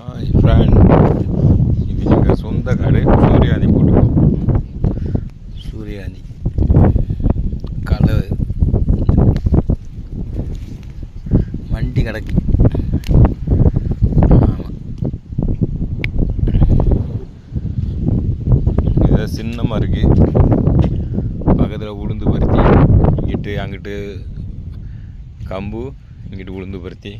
Hi friend இது எங்கள் சொந்த கடை சூர்யாந்தி போட்டுக்கோம் சூர்யாந்தி கலவு வண்டி கிடக்கு. சின்னமாக இருக்குது பக்கத்தில் உளுந்து பருத்தி இங்கிட்டு அங்கிட்டு கம்பு இங்கிட்டு உளுந்து பருத்தி.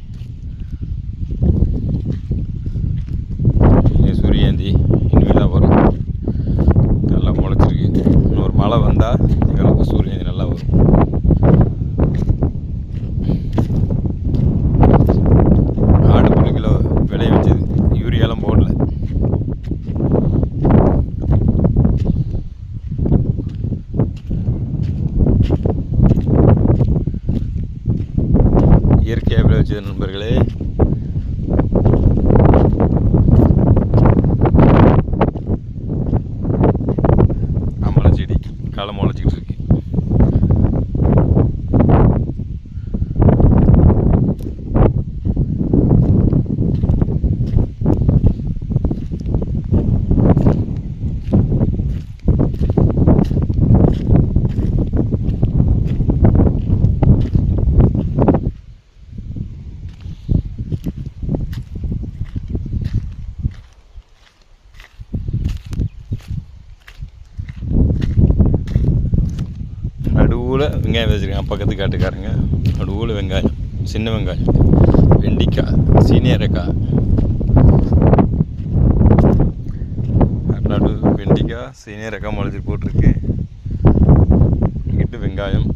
நடுவில் வெங்காயம் வச்சுருக்காங்க. பக்கத்து காட்டுக்காரங்க. நடுவில் வெங்காயம். சின்ன வெங்காயம். வெண்டிக்காய். சீனியரைக்காய் நடு வெண்டிக்காய் சீனியரைக்காய் முளைச்சி போட்டிருக்கு. இங்கிட்டு வெங்காயம்.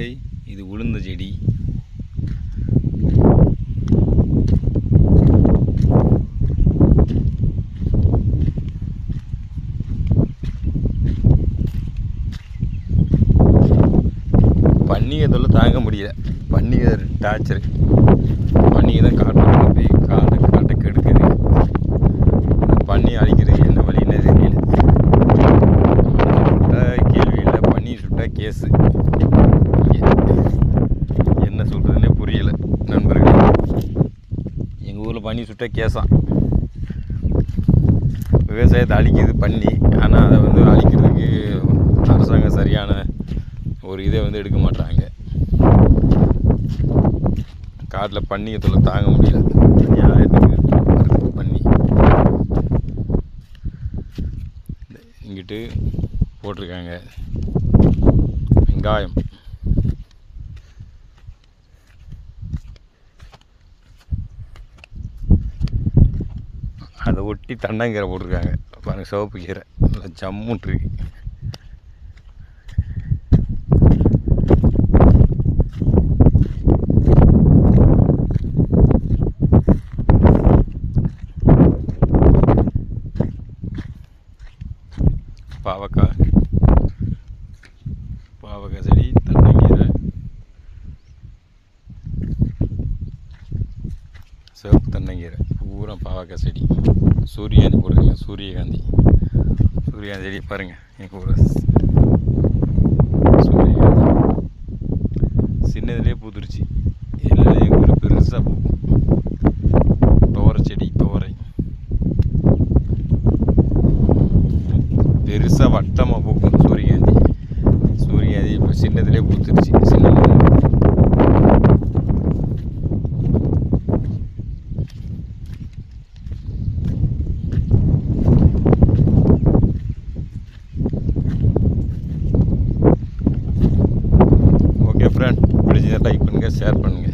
முசுக்கை இது உளுந்த செடி. பன்னிகை தொல்லை தாங்க முடியல. பன்னிகை டார்ச்சர். பன்னிகை தான் காட்டு போய் காட்டு காட்டை கெடுக்குது. பன்னி அழிக்கிறது என்ன வழின்னே தெரியல. கேள்வி இல்லை. பன்னி சுட்டா கேஸு என்ன சொல்கிறதுனே புரியல நண்பர்களே எங்கள் ஊரில் பண்ணி சுட்ட கேசம் விவசாயத்தை அழிக்குது பண்ணி ஆனால் அதை வந்து அழிக்கிறதுக்கு அரசாங்கம் சரியான ஒரு இதை வந்து எடுக்க மாட்டாங்க காட்டில் பண்ணி இதில் தாங்க முடியல. நியாயத்துக்கு வருது பண்ணி. இங்கிட்டு போட்டிருக்காங்க. வெங்காயம். அதை ஒட்டி தண்டங்கீரை போட்டிருக்காங்க. பாருங்க சிவப்பு கீரை. நல்லா ஜம்முன்ட்டு இருக்கு. பாவக்காய். பாவக்காய் செடி தண்டங்கீரை. சிவப்பு தென்னங்கீரை பூரா பாவக்காய் செடி. சூரியகாந்தி போடுறீங்க சூரியகாந்தி. சூரியகாந்தி செடி பாருங்கள் எங்கள் ஊர் சூரியகாந்தி. சின்னதுலேயே பூத்துருச்சு. எல்லாமே எங்கள் ஊரில் பெருசாக பூக்கும் துவரை செடி துவரை பெருசாக வட்டமாக பூக்கும் சூரியகாந்தி சூரியகாந்தி இப்போ சின்னதுலேயே பூத்துருச்சு சின்னதுல டைப் லைக் பண்ணுங்கள் ஷேர் பண்ணுங்கள்